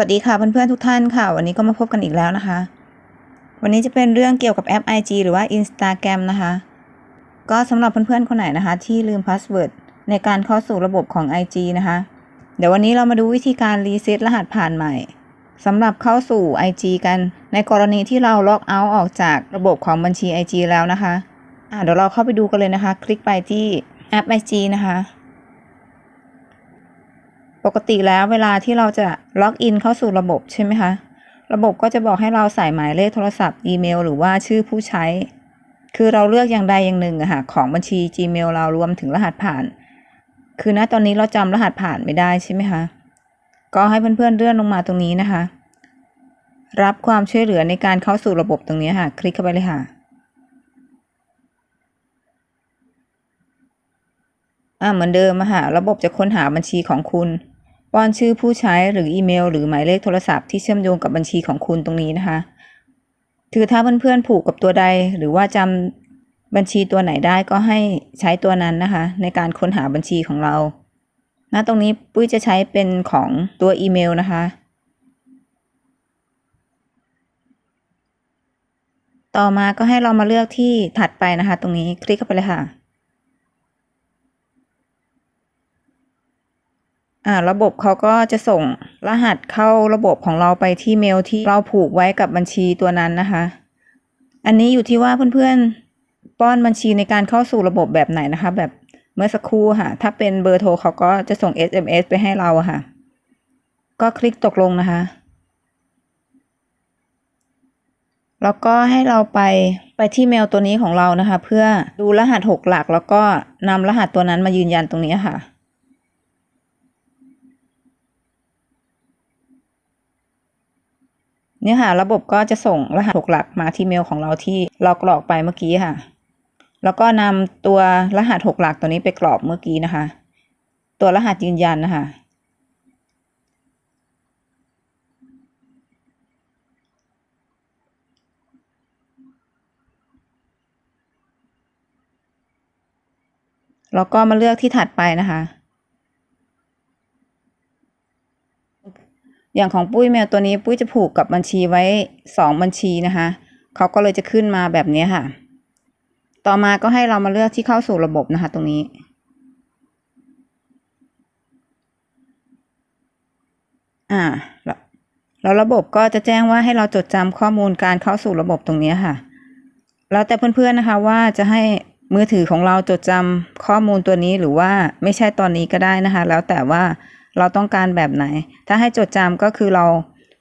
สวัสดีค่ะเพื่อนๆทุกท่านค่ะ วันนี้ก็มาพบกันอีกแล้วนะคะ วันนี้จะเป็นเรื่องเกี่ยวกับแอป IG หรือว่า Instagram นะคะ ก็สำหรับเพื่อนๆคนไหนนะคะ ที่ลืมพาสเวิร์ดในการเข้าสู่ระบบของ IG นะคะ เดี๋ยววันนี้เรามาดูวิธีการรีเซ็ตรหัสผ่านใหม่สำหรับเข้าสู่ IG กัน ในกรณีที่เราล็อกเอาท์ออกจากระบบของบัญชี IG แล้วนะคะอะเดี๋ยวเราเข้าไปดูกันเลยนะคะ คลิกไปที่แอป IG นะคะ ปกติแล้วเวลาที่เราจะล็อกอินเข้าสู่ระบบใช่ไหมคะ ระบบก็จะบอกให้เราใส่หมายเลขโทรศัพท์อีเมล หรือว่าชื่อผู้ใช้ คือเราเลือกอย่างใดอย่างหนึ่งอะค่ะของบัญชี Gmail เรารวมถึงรหัสผ่าน คือณตอนนี้เราจำรหัสผ่านไม่ได้ใช่ไหมคะ ก็ให้เพื่อนๆเลื่อนลงมาตรงนี้นะคะ รับความช่วยเหลือในการเข้าสู่ระบบตรงนี้ค่ะ คลิกเข้าไปเลยค่ะ อ่าเหมือนเดิมอะค่ะระบบจะค้นหาบัญชีของคุณป้อนชื่อผู้ใช้หรืออีเมล หรือหมายเลขโทรศัพท์ที่เชื่อมโยงกับบัญชีของคุณตรงนี้นะคะ คือถ้าเพื่อนๆผูกกับตัวใด หรือว่าจำบัญชีตัวไหนได้ก็ให้ใช้ตัวนั้นนะคะ ในการค้นหาบัญชีของเราณตรงนี้ปุ้ยจะใช้เป็นของตัวอีเมลนะคะ ต่อมาก็ให้เรามาเลือกที่ถัดไปนะคะ ตรงนี้คลิกเข้าไปเลยค่ะ อ่าระบบเขาก็จะส่งรหัสเข้าระบบของเราไปที่เมลที่เราผูกไว้กับบัญชีตัวนั้นนะคะ อันนี้อยู่ที่ว่าเพื่อนๆ ป้อนบัญชีในการเข้าสู่ระบบแบบไหนนะคะ แบบเมื่อสักครู่ค่ะ ถ้าเป็นเบอร์โทรเขาก็จะส่ง SMS ไปให้เราค่ะ ก็คลิกตกลงนะคะ แล้วก็ให้เราไปไปที่เมลตัวนี้ของเรานะคะ เพื่อดูรหัสหกหลัก แล้วก็นำรหัสตัวนั้นมายืนยันตรงนี้ค่ะ เนี่ยค่ะระบบก็จะส่งรหัสหกหลักมาที่เมลของเราที่เรากรอกไปเมื่อกี้ค่ะ แล้วก็นำตัวรหัสหกหลักตัวนี้ไปกรอกเมื่อกี้นะคะ ตัวรหัสยืนยันนะคะแล้วก็มาเลือกที่ถัดไปนะคะ อย่างของปุ้ยแมวตัวนี้ปุ้ยจะผูกกับบัญชีไว้สองบัญชีนะคะ เขาก็เลยจะขึ้นมาแบบนี้ค่ะ ต่อมาก็ให้เรามาเลือกที่เข้าสู่ระบบนะคะ ตรงนี้ อ่าแล้วแล้วระบบก็จะแจ้งว่าให้เราจดจำข้อมูลการเข้าสู่ระบบตรงนี้ค่ะ แล้วแต่เพื่อนๆนะคะว่าจะให้มือถือของเราจดจำข้อมูลตัวนี้หรือว่าไม่ใช่ตอนนี้ก็ได้นะคะ แล้วแต่ว่า เราต้องการแบบไหน ถ้าให้จดจำก็คือเรา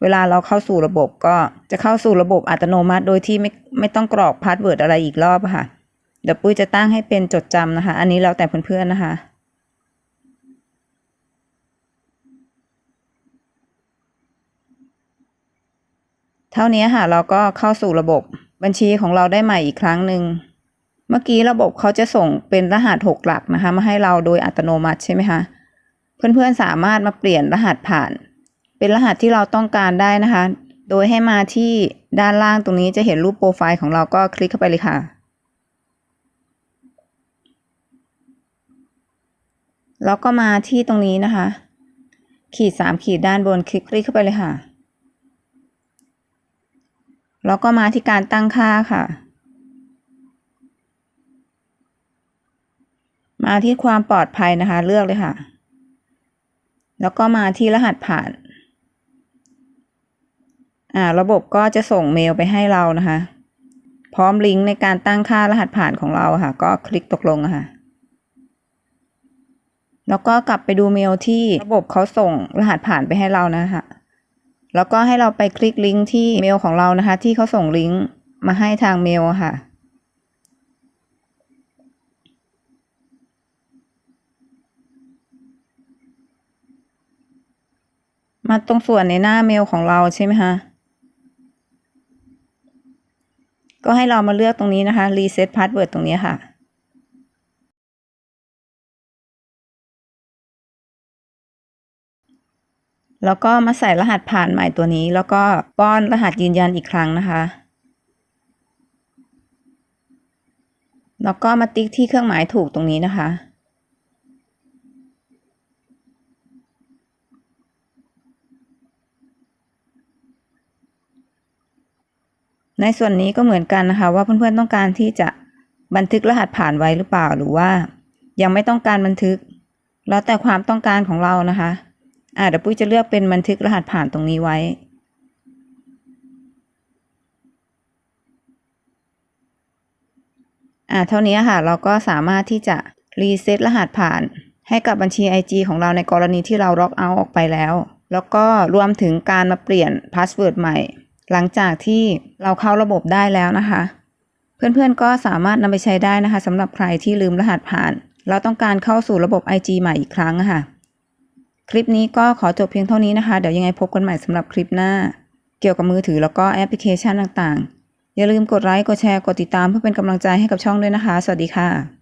เวลาเราเข้าสู่ระบบก็จะเข้าสู่ระบบอัตโนมัติ โดยที่ไม่ไม่ต้องกรอกพาสเวิร์ดอะไรอีกรอบค่ะ เดี๋ยวปุ้ยจะตั้งให้เป็นจดจำนะคะ อันนี้แล้วแต่เพื่อนๆนะคะเท่านี้ค่ะเราก็เข้าสู่ระบบบัญชีของเราได้ใหม่อีกครั้งหนึ่งเมื่อกี้ระบบเขาจะส่งเป็นรหัสหกหลักนะคะ มาให้เราโดยอัตโนมัติใช่ไหมคะ เพื่อนๆสามารถมาเปลี่ยนรหัสผ่าน เป็นรหัสที่เราต้องการได้นะคะ โดยให้มาที่ด้านล่างตรงนี้จะเห็นรูปโปรไฟล์ของเราก็คลิกเข้าไปเลยค่ะ แล้วก็มาที่ตรงนี้นะคะ ขีดสามขีดด้านบนคลิกคลิกเข้าไปเลยค่ะ แล้วก็มาที่การตั้งค่าค่ะมาที่ความปลอดภัยนะคะ เลือกเลยค่ะ แล้วก็มาที่รหัสผ่าน อ่า ระบบก็จะส่งเมลไปให้เรานะคะ พร้อมลิงก์ในการตั้งค่ารหัสผ่านของเราค่ะ ก็คลิกตกลงค่ะ แล้วก็กลับไปดูเมลที่ระบบเขาส่งรหัสผ่านไปให้เรานะคะแล้วก็ให้เราไปคลิกลิงก์ที่เมลของเรานะคะ ที่เขาส่งลิงก์มาให้ทางเมลค่ะ มาตรงส่วนในหน้าเมลของเราใช่ไหมคะก็ให้เรามาเลือกตรงนี้นะคะ reset password ตรงนี้ค่ะ แล้วก็มาใส่รหัสผ่านใหม่ตัวนี้ แล้วก็ป้อนรหัสยืนยันอีกครั้งนะคะ แล้วก็มาติ๊กที่เครื่องหมายถูกตรงนี้นะคะ ในส่วนนี้ก็เหมือนกันนะคะว่าเพื่อนๆต้องการที่จะบันทึกรหัสผ่านไว้หรือเปล่าหรือว่า ยังไม่ต้องการบันทึก แล้วแต่ความต้องการของเรานะคะอ่าเดี๋ยวปุ้ยจะเลือกเป็นบันทึกรหัสผ่านตรงนี้ไว้ อ่าเท่านี้ค่ะเราก็สามารถที่จะรีเซ็ตรหัสผ่านให้กับบัญชี IG ของเราในกรณีที่เราล็อกเอาท์ออกไปแล้ว แล้วก็รวมถึงการมาเปลี่ยนพาสเวิร์ดใหม่ หลังจากที่เราเข้าระบบได้แล้วนะคะ เพื่อนๆก็สามารถนำไปใช้ได้นะคะสำหรับใครที่ลืมรหัสผ่าน เราต้องการเข้าสู่ระบบ IG ใหม่อีกครั้งะค่ะ คลิปนี้ก็ขอจบเพียงเท่านี้นะคะ เดี๋ยวยังไงพบกันใหม่สำหรับคลิปหน้า เกี่ยวกับมือถือแล้วก็แอปพลิเคชันต่างๆ อย่าลืมกดไลค์ กดแชร์ กดติดตามเพื่อเป็นกำลังใจให้กับช่องด้วยนะคะ สวัสดีค่ะ